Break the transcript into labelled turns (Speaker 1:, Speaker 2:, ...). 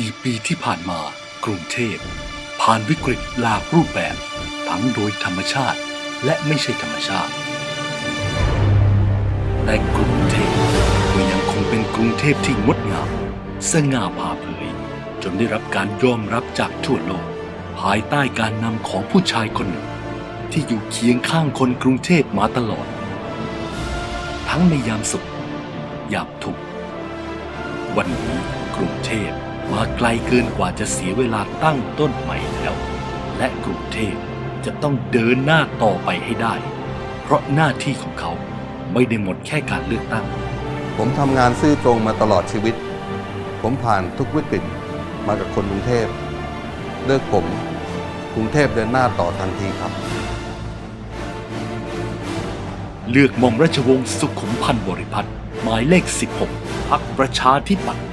Speaker 1: 4 ปีที่ผ่านมากรุงเทพ ผ่านวิกฤตหลากรูปแบบ ทั้งโดยธรรมชาติและไม่ใช่ธรรมชาติ แต่กรุงเทพก็ยังคงเป็นกรุงเทพที่งดงาม สง่าผ่าเผย จนได้รับการยอมรับจากทั่วโลก ภายใต้การนำของผู้ชายคนหนึ่ง ที่อยู่เคียงข้างคนกรุงเทพมาตลอด ทั้งในยามสุขยามทุกข์วันนี้กรุงเทพ มาไกลเกินกว่าจะเสียเวลาตั้งต้นใหม่แล้ว และกรุงเทพจะต้องเดินหน้าต่อไปให้ได้ เพราะหน้าที่ของเขาไม่ได้หมดแค่การเลือกตั้ง
Speaker 2: ผมทำงานซื่อตรงมาตลอดชีวิต ผมผ่านทุกวิกฤตมากับคนกรุงเทพเลือกผมกรุงเทพเดินหน้าต่อทันทีครับ
Speaker 1: เลือกหมอมราชวงศ์สุขุมพันธ์บริพัตรหมายเลข 16 พักประชาธิปัตย์